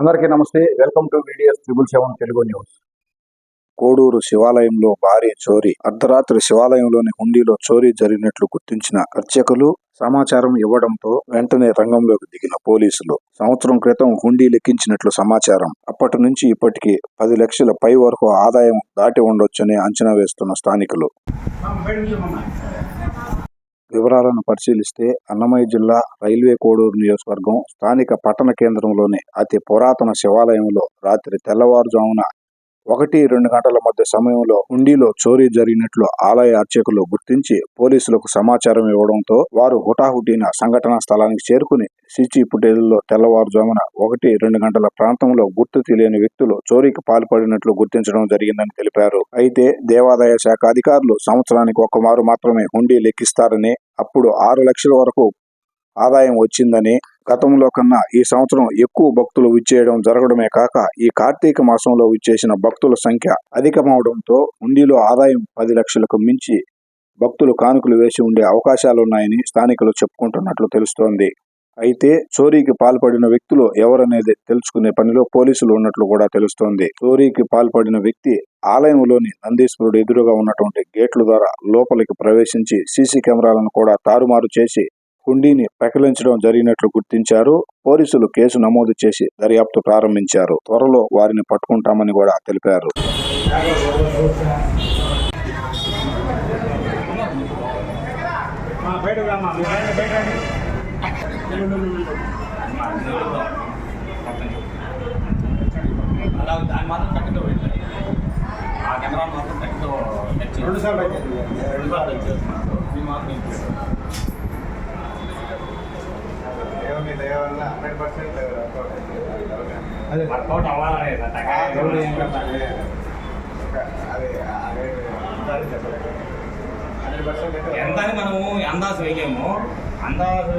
అందరికీ నమస్తే. Welcome to videos triple seven Telugu news. Koduru శివాలయంలో భారీ చోరీ అర్ధరాత్రి శివాలయంలోని హుండీలో చోరీ జరిగినట్లు గుర్తించిన అర్చకులు సమాచారం ఇవ్వడంతో వెంటనే రంగంలోకి దిగిన పోలీసులు సంవత్సరం క్రితం హుండీ లెక్కించినట్లు సమాచారం. అప్పటి నుంచి ఇప్పటికి పది లక్షల పై వరకు ఆదాయం దాటి ఉండొచ్చని అంచనా వేస్తున్న స్థానికులు. వివరాలను పరిశీలిస్తే అన్నమయ్య జిల్లా రైల్వే కోడూరు నియోజకవర్గం స్థానిక పట్టణ కేంద్రంలోని అతి పురాతన శివాలయంలో రాత్రి తెల్లవారుజామున ఒకటి రెండు గంటల మధ్య సమయంలో హుండీలో చోరీ జరిగినట్లు ఆలయ అర్చకులు గుర్తించి పోలీసులకు సమాచారం ఇవ్వడంతో వారు హుటాహుటిన సంఘటనా స్థలానికి చేరుకుని సిచి ఫుటేజ్లో తెల్లవారుజామున ఒకటి రెండు గంటల ప్రాంతంలో గుర్తు తెలియని వ్యక్తులు చోరీకి పాల్పడినట్లు గుర్తించడం జరిగిందని తెలిపారు. అయితే దేవాదాయ శాఖ అధికారులు సంవత్సరానికి ఒక్కమారు మాత్రమే హుండీ లెక్కిస్తారని అప్పుడు ఆరు లక్షల వరకు ఆదాయం వచ్చిందని గతంలో కన్నా ఈ సంవత్సరం ఎక్కువ భక్తులు విచ్చేయడం జరగడమే కాక ఈ కార్తీక మాసంలో విచ్చేసిన భక్తుల సంఖ్య అధికమవడంతో హుండీలో ఆదాయం పది లక్షలకు మించి భక్తులు కానుకలు వేసి ఉండే అవకాశాలున్నాయని స్థానికులు చెప్పుకుంటున్నట్లు తెలుస్తోంది. అయితే చోరీకి పాల్పడిన వ్యక్తులు ఎవరనేది తెలుసుకునే పనిలో పోలీసులు ఉన్నట్లు కూడా తెలుస్తోంది. చోరీకి పాల్పడిన వ్యక్తి ఆలయంలోని నందీశ్వరుడు ఎదురుగా ఉన్నటువంటి గేట్ల ద్వారా లోపలికి ప్రవేశించి సీసీ కెమెరాలను కూడా తారుమారు చేసి కుండీని పెకలించడం జరిగినట్లు గుర్తించారు. పోలీసులు కేసు నమోదు చేసి దర్యాప్తు ప్రారంభించారు. త్వరలో వారిని పట్టుకుంటామని కూడా తెలిపారు. రెండు సార్లు మీ బయట మాత్రం కట్టుతో పెట్టారు ఆ కెమెరా మాత్రం కట్టుతో తెచ్చి రెండు సార్లు అయితే రెండు సార్లు దయ వల్ల హండ్రెడ్ పర్సెంట్ అదే. వర్కౌట్ అవ్వాలనే కట్టాలి? అది. అదే. అందాలు చెప్పలేదు హండ్రెడ్ పర్సెంట్ ఎంత అని మనము అందాజు వేయలేము. అందాజు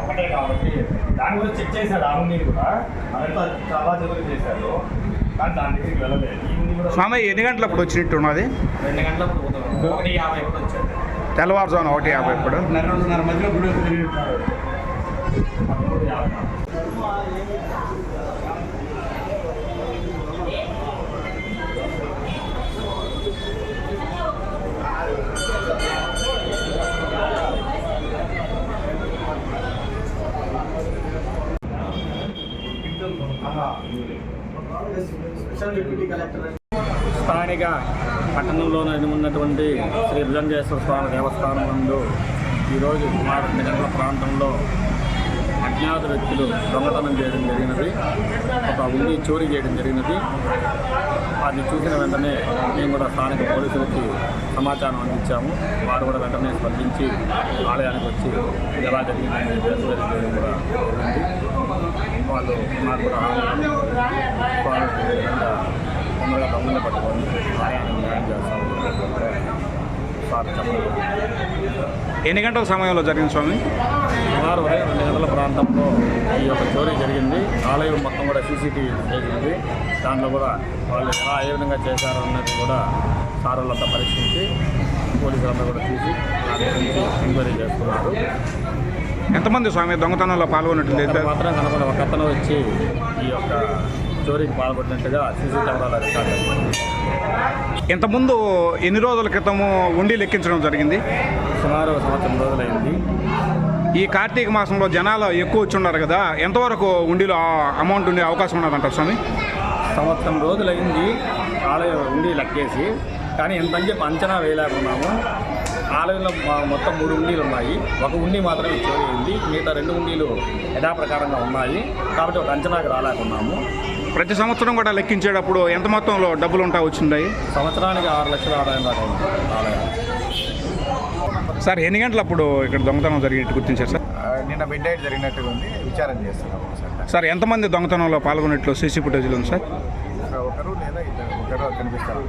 ఒకటే కాబట్టి దాన్ని కూడా చెక్ చేశాడు ఆ ఉండి కూడా. అదంతా చాలా జరుగులు చేశాడు. కానీ దాని దగ్గరికి వెళ్ళలేదు. స్వామి ఎన్ని గంటలప్పుడు వచ్చినట్టు ఉన్నది? రెండు గంటలప్పుడు ఒకటి యాభై కూడా వచ్చాడు. తెల్లవారుజామున ఒకటి యాభై ఇప్పుడు రెండున్నర మధ్యలో గుడి స్థానిక పట్టణంలో ఉన్నటువంటి శ్రీ భుజంగేశ్వర స్వామి దేవస్థానం ముందు ఈరోజు కుమార్ రెండు ప్రాంతంలో అజ్ఞాత వ్యక్తులు దొంగతనం చేయడం జరిగినది ఒక ఉండి చోరీ చేయడం జరిగినది. అది చూసిన వెంటనే మేము కూడా స్థానిక పోలీసులకి సమాచారం అందించాము. వారు కూడా వెంటనే స్పందించి ఆలయానికి వచ్చి ఎలా జరిగిందని కూడా జరిగింది. వాళ్ళు మాకు కూడా ఎన్ని గంటల సమయంలో జరిగింది స్వామి? సుమారు ఉదయం రెండు గంటల ప్రాంతంలో ఈ యొక్క చోరీ జరిగింది. ఆలయం మొత్తం కూడా సీసీటీవీ చేసింది దాంట్లో కూడా వాళ్ళు ఎలా ఏ విధంగా చేశారో అన్నది కూడా సారులంతా పరీక్షించి పోలీసులంతా కూడా దాని గురించి ఎంక్వైరీ చేస్తున్నారు. ఎంతమంది స్వామి దొంగతనంలో పాల్గొన్నట్టు మాత్రం కనపడ ఒక అతను వచ్చి ఈ యొక్క చోరీకి పాల్పడినట్టుగా సీసీ కెమెరాలో రికార్డ్ ఇంతకుముందు ఎన్ని రోజుల క్రితము ఉండి లెక్కించడం జరిగింది? సుమారు సంవత్సరం రోజులైంది. ఈ కార్తీక మాసంలో జనాలు ఎక్కువ వచ్చి ఉన్నారు కదా ఎంతవరకు ఉండిలో అమౌంట్ ఉండే అవకాశం ఉన్నదంటారు స్వామి? సంవత్సరం రోజులైంది ఆలయం ఉండి లెక్కేసి కానీ ఎంతని చెప్పి అంచనా వేయలేకున్నాము. ఆలయంలో మొత్తం మూడు ఉండీలు ఉన్నాయి. ఒక ఉండి మాత్రమే చోరీ అయింది. మిగతా రెండు ఉండీలు యథాప్రకారంగా ఉన్నాయి. కాబట్టి ఒక అంచనాకి రాలేకున్నాము. ప్రతి సంవత్సరం కూడా లెక్కించేటప్పుడు ఎంత మొత్తంలో డబ్బులు ఉంటా వచ్చింటాయి సంవత్సరానికి ఆరు లక్షల ఆదాయం దాకా సార్ ఎన్ని గంటలప్పుడు ఇక్కడ దొంగతనం జరిగినట్టు గుర్తించారు సార్? నిన్న మిడ్ నైట్ జరిగినట్టుగా ఉంది. విచారణ చేస్తున్నాం సార్ సార్ ఎంతమంది దొంగతనంలో పాల్గొన్నట్లు సీసీ ఫుటేజ్లో ఉంది సార్? ఒకరు లేదా ఇద్దరు ఒకరు కనిపిస్తారు.